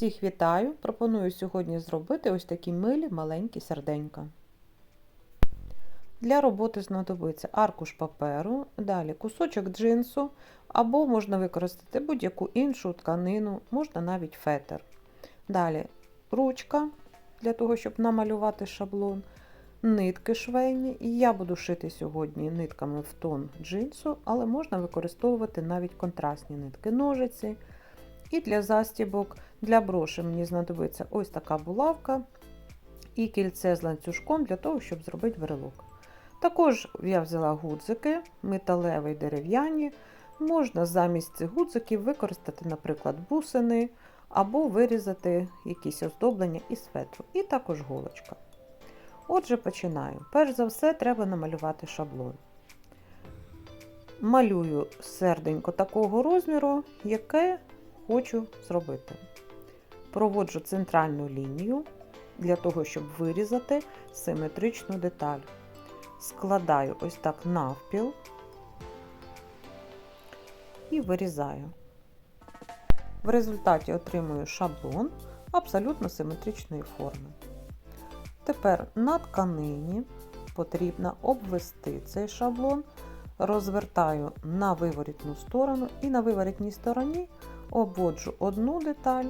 Всіх вітаю! Пропоную сьогодні зробити ось такі милі маленькі серденька. Для роботи знадобиться аркуш паперу, далі кусочок джинсу, або можна використати будь-яку іншу тканину, можна навіть фетр. Далі ручка для того, щоб намалювати шаблон, нитки швейні. Я буду шити сьогодні нитками в тон джинсу, але можна використовувати навіть контрастні нитки, ножиці. І для застібок, для броші мені знадобиться ось така булавка і кільце з ланцюжком для того, щоб зробити брелок. Також я взяла гудзики, металеві дерев'яні. Можна замість цих гудзиків використати, наприклад, бусини або вирізати якісь оздоблення із фетру. І також голочка. Отже, починаю. Перш за все, треба намалювати шаблон. Малюю серденько такого розміру, яке хочу зробити. Проводжу центральну лінію для того, щоб вирізати симетричну деталь. Складаю ось так навпіл і вирізаю. В результаті отримую шаблон абсолютно симетричної форми. Тепер на тканині потрібно обвести цей шаблон, розвертаю на виворітну сторону і на виворітній стороні обводжу одну деталь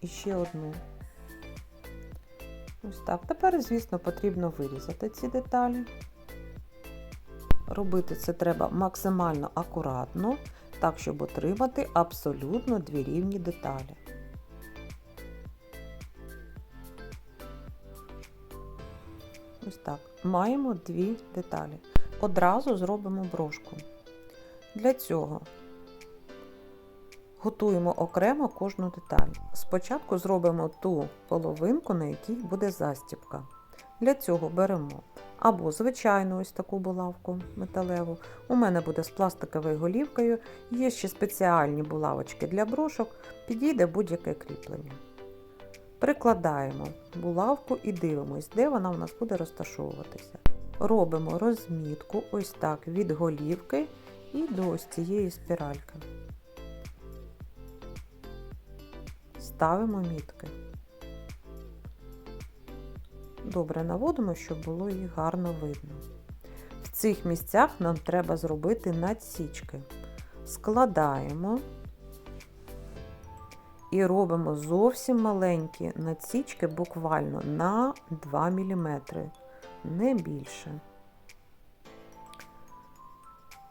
і ще одну. Ось так. Тепер, звісно, потрібно вирізати ці деталі. Робити це треба максимально акуратно, так, щоб отримати абсолютно дві рівні деталі. Ось так. Маємо дві деталі. Одразу зробимо брошку. Для цього готуємо окремо кожну деталь. Спочатку зробимо ту половинку, на якій буде застібка. Для цього беремо або звичайну ось таку булавку металеву. У мене буде з пластиковою голівкою. Є ще спеціальні булавочки для брошок, підійде будь-яке кріплення. Прикладаємо булавку і дивимось, де вона у нас буде розташовуватися. Робимо розмітку ось так від голівки і до ось цієї спіральки. Ставимо мітки. Добре наводимо, щоб було їх гарно видно. В цих місцях нам треба зробити надсічки. Складаємо і робимо зовсім маленькі надсічки буквально на 2 мм, не більше.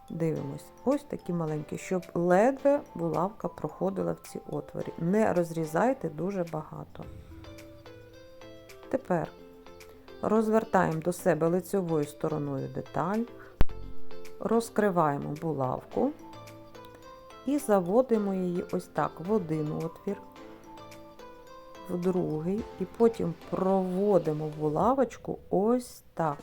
Дивимось, ось такі маленькі, щоб ледве булавка проходила в ці отворі. Не розрізайте дуже багато. Тепер розвертаємо до себе лицевою стороною деталь, розкриваємо булавку і заводимо її ось так в один отвір, в другий, і потім проводимо булавочку ось так.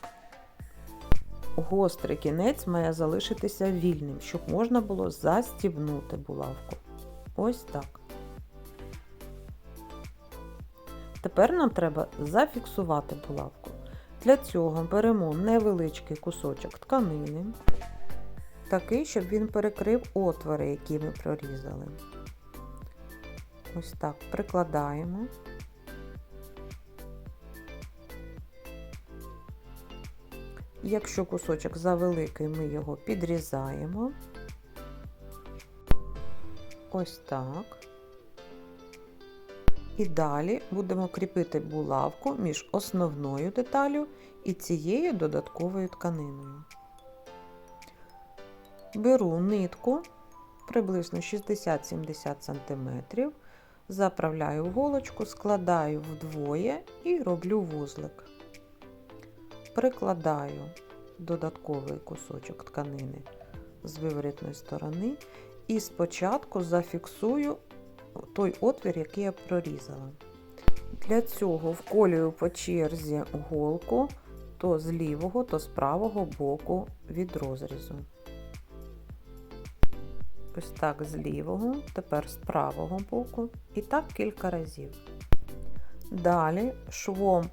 Гострий кінець має залишитися вільним, щоб можна було застібнути булавку. Ось так. Тепер нам треба зафіксувати булавку. Для цього беремо невеличкий кусочок тканини, такий, щоб він перекрив отвори, які ми прорізали. Ось так прикладаємо. Якщо кусочок завеликий, ми його підрізаємо. Ось так. І далі будемо кріпити булавку між основною деталю і цією додатковою тканиною. Беру нитку приблизно 60-70 см, заправляю в голочку, складаю вдвоє і роблю вузлик. Прикладаю додатковий кусочок тканини з виворітної сторони і спочатку зафіксую той отвір, який я прорізала. Для цього вколюю по черзі голку то з лівого, то з правого боку від розрізу. Ось так з лівого, тепер з правого боку, і так кілька разів. Далі швом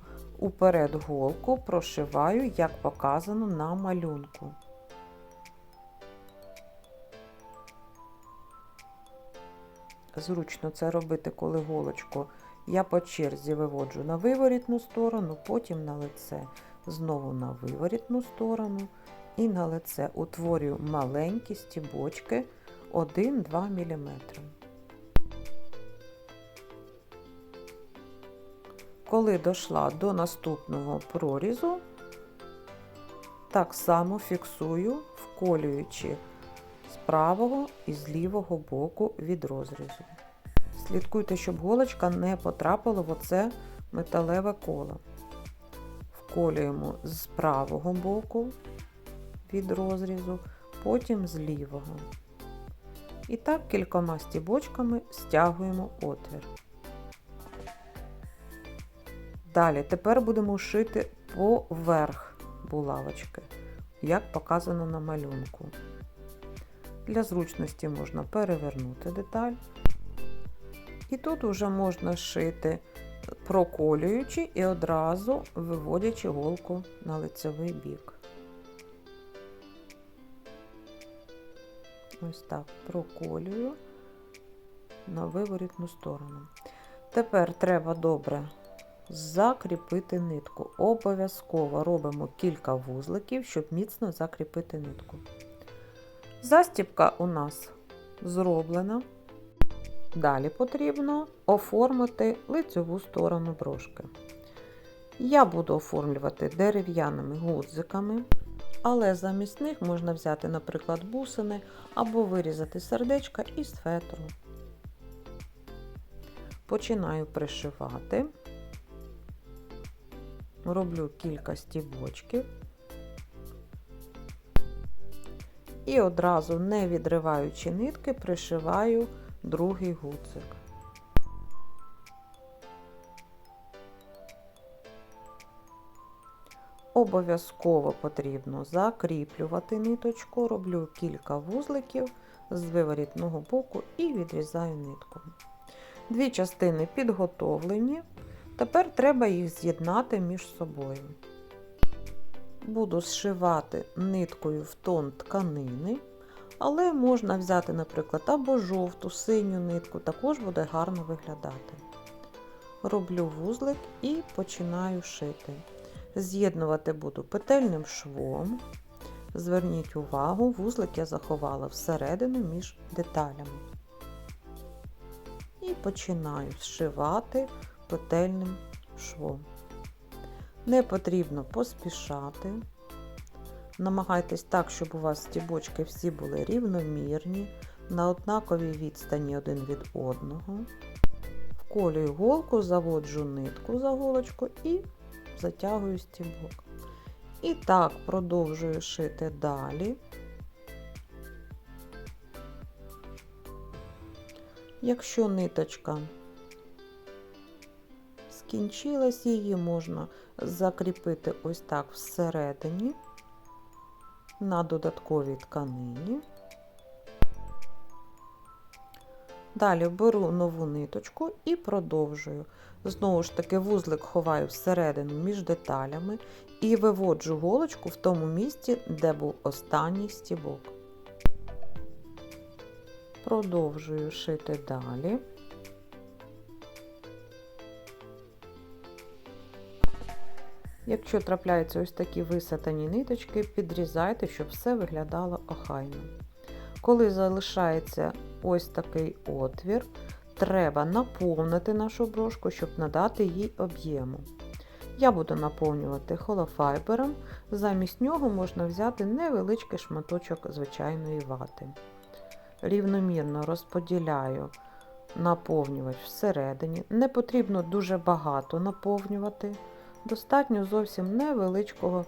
уперед голку прошиваю, як показано на малюнку. зручно це робити, коли голочку я по черзі виводжу на виворітну сторону, потім на лице, знову на виворітну сторону і на лице утворюю маленькі стібочки 1-2 мм. Коли дійшла до наступного прорізу, так само фіксую, вколюючи з правого і з лівого боку від розрізу. Слідкуйте, щоб голочка не потрапила в оце металеве коло. Вколюємо з правого боку від розрізу, потім з лівого. І так кількома стібочками стягуємо отвір. Далі тепер будемо шити поверх булавочки, як показано на малюнку. Для зручності можна перевернути деталь. І тут вже можна шити, проколюючи і одразу виводячи голку на лицевий бік. Ось так проколюю на виворітну сторону. Тепер треба добре закріпити нитку. Обов'язково робимо кілька вузликів, щоб міцно закріпити нитку. Застібка у нас зроблена. Далі потрібно оформити лицеву сторону брошки. Я буду оформлювати дерев'яними гудзиками, але замість них можна взяти, наприклад, бусини або вирізати сердечка із фетру. Починаю пришивати, роблю кілька стібочків і одразу, не відриваючи нитки, пришиваю другий гудзик. Обов'язково потрібно закріплювати ниточку, роблю кілька вузликів з виворітного боку і відрізаю нитку. Дві частини підготовлені, тепер треба їх з'єднати між собою. Буду зшивати ниткою в тон тканини. Але можна взяти, наприклад, або жовту, синю нитку, також буде гарно виглядати. Роблю вузлик і починаю шити. З'єднувати буду петельним швом. Зверніть увагу, вузлик я заховала всередину між деталями. І починаю зшивати петельним швом. Не потрібно поспішати. Намагайтесь так, щоб у вас стібочки всі були рівномірні, на однаковій відстані один від одного. Вколюю голку, заводжу нитку за голочку і затягую стібок. І так продовжую шити далі. Якщо ниточка скінчилась, її можна закріпити ось так всередині на додатковій тканині. Далі беру нову ниточку і продовжую. Знову ж таки, вузлик ховаю всередину між деталями і виводжу голочку в тому місці, де був останній стібок. Продовжую шити далі. Якщо трапляються ось такі висатані ниточки, підрізайте, щоб все виглядало охайно. Коли залишається ось такий отвір, треба наповнити нашу брошку, щоб надати їй об'єму. Я буду наповнювати холофайбером, замість нього можна взяти невеличкий шматочок звичайної вати. Рівномірно розподіляю наповнювач всередині. Не потрібно дуже багато наповнювати. Достатньо зовсім невеличкого,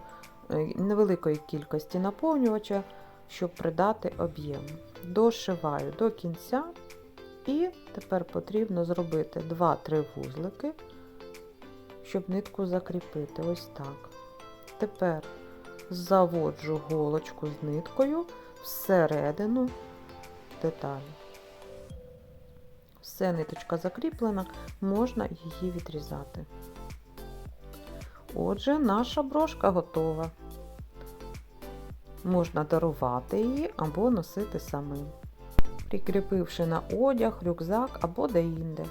е, невеликої кількості наповнювача, щоб придати об'єм. Дошиваю до кінця, і тепер потрібно зробити 2-3 вузлики, щоб нитку закріпити. Ось так. Тепер заводжу голочку з ниткою всередину деталі. Все, ниточка закріплена, можна її відрізати. Отже, наша брошка готова. Можна дарувати її або носити самим. прикріпивши на одяг, рюкзак або де-інде.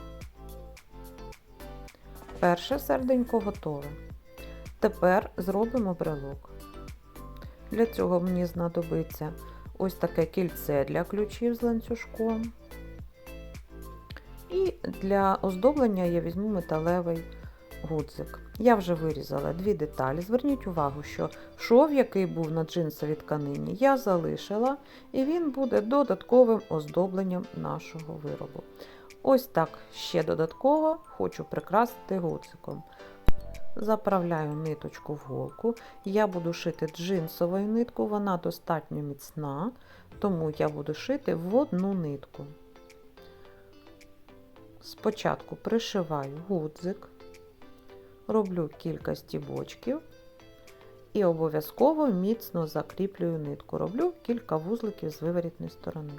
Перше серденько готове. Тепер зробимо брелок. Для цього мені знадобиться ось таке кільце для ключів з ланцюжком. І для оздоблення я візьму металевий гудзик. Я вже вирізала дві деталі. Зверніть увагу, що шов, який був на джинсовій тканині, я залишила, і він буде додатковим оздобленням нашого виробу. Ось так ще додатково хочу прикрасити гудзиком. Заправляю ниточку в голку. Я буду шити джинсовою нитку, вона достатньо міцна, тому я буду шити в одну нитку. Спочатку пришиваю гудзик, роблю кілька стібочків і обов'язково міцно закріплюю нитку. Роблю кілька вузликів з виворітної сторони.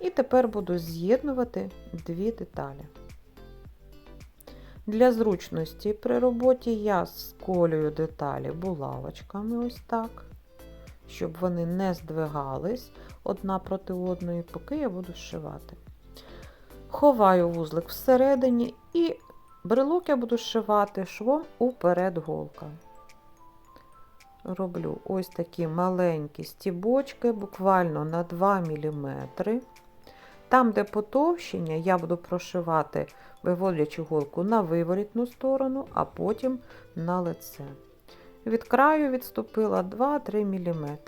І тепер буду з'єднувати дві деталі. Для зручності при роботі я сколюю деталі булавочками ось так, щоб вони не здвигались одна проти одної, поки я буду зшивати. Ховаю вузлик всередині і брелок я буду зшивати швом уперед голка. Роблю ось такі маленькі стібочки, буквально на 2 мм. Там, де потовщення, я буду прошивати, виводячи голку на виворітну сторону, а потім на лице. Від краю відступила 2-3 мм.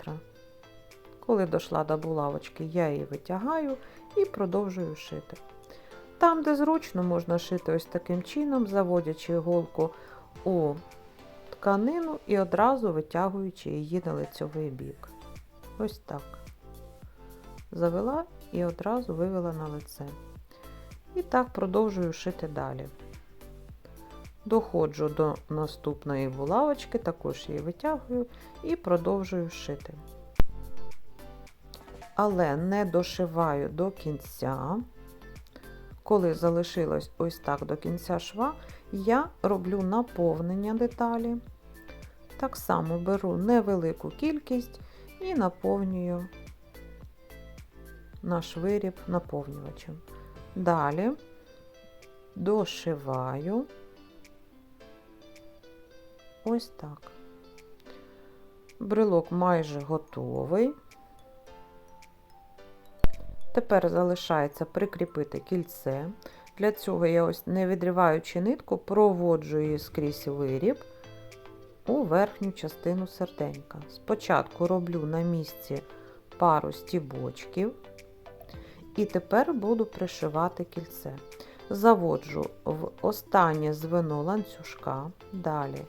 Коли дійшла до булавочки, я її витягаю і продовжую шити. Там, де зручно, можна шити ось таким чином, заводячи голку у тканину і одразу витягуючи її на лицьовий бік. Ось так. Завела і одразу вивела на лице. І так продовжую шити далі. Доходжу до наступної булавочки, також її витягую і продовжую шити. Але не дошиваю до кінця. Коли залишилось ось так до кінця шва, я роблю наповнення деталі. Так само беру невелику кількість і наповнюю наш виріб наповнювачем. Далі дошиваю ось так. Брелок майже готовий. Тепер залишається прикріпити кільце. Для цього я ось, не відриваючи нитку, проводжу її скрізь виріб у верхню частину серденька. Спочатку роблю на місці пару стібочків, і тепер буду пришивати кільце. Заводжу в останнє звено ланцюжка, далі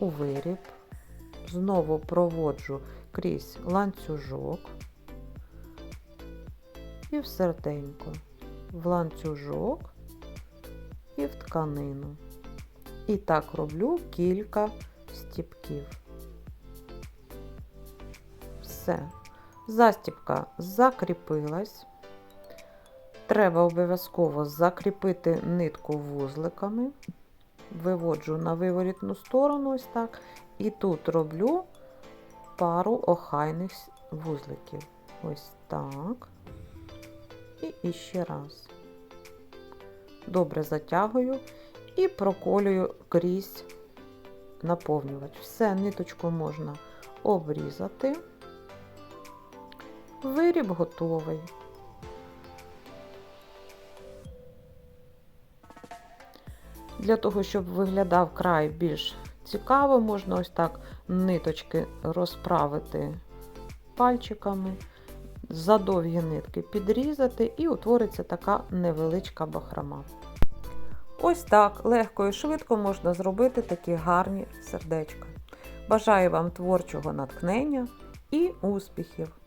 у виріб, знову проводжу крізь ланцюжок і в серденько, в ланцюжок і в тканину. І так роблю кілька стіпків. Все. Застіпка закріпилась. Треба обов'язково закріпити нитку вузликами. Виводжу на виворітну сторону, ось так. І тут роблю пару охайних вузликів. Ось так. І іще раз. Добре затягую і проколюю крізь наповнювач. Все, ниточку можна обрізати. Виріб готовий. Для того, щоб виглядав край більш цікаво, можна ось так ниточки розправити пальчиками, задовгі нитки підрізати, і утвориться така невеличка бахрома. Ось так легко і швидко можна зробити такі гарні сердечка. Бажаю вам творчого натхнення і успіхів!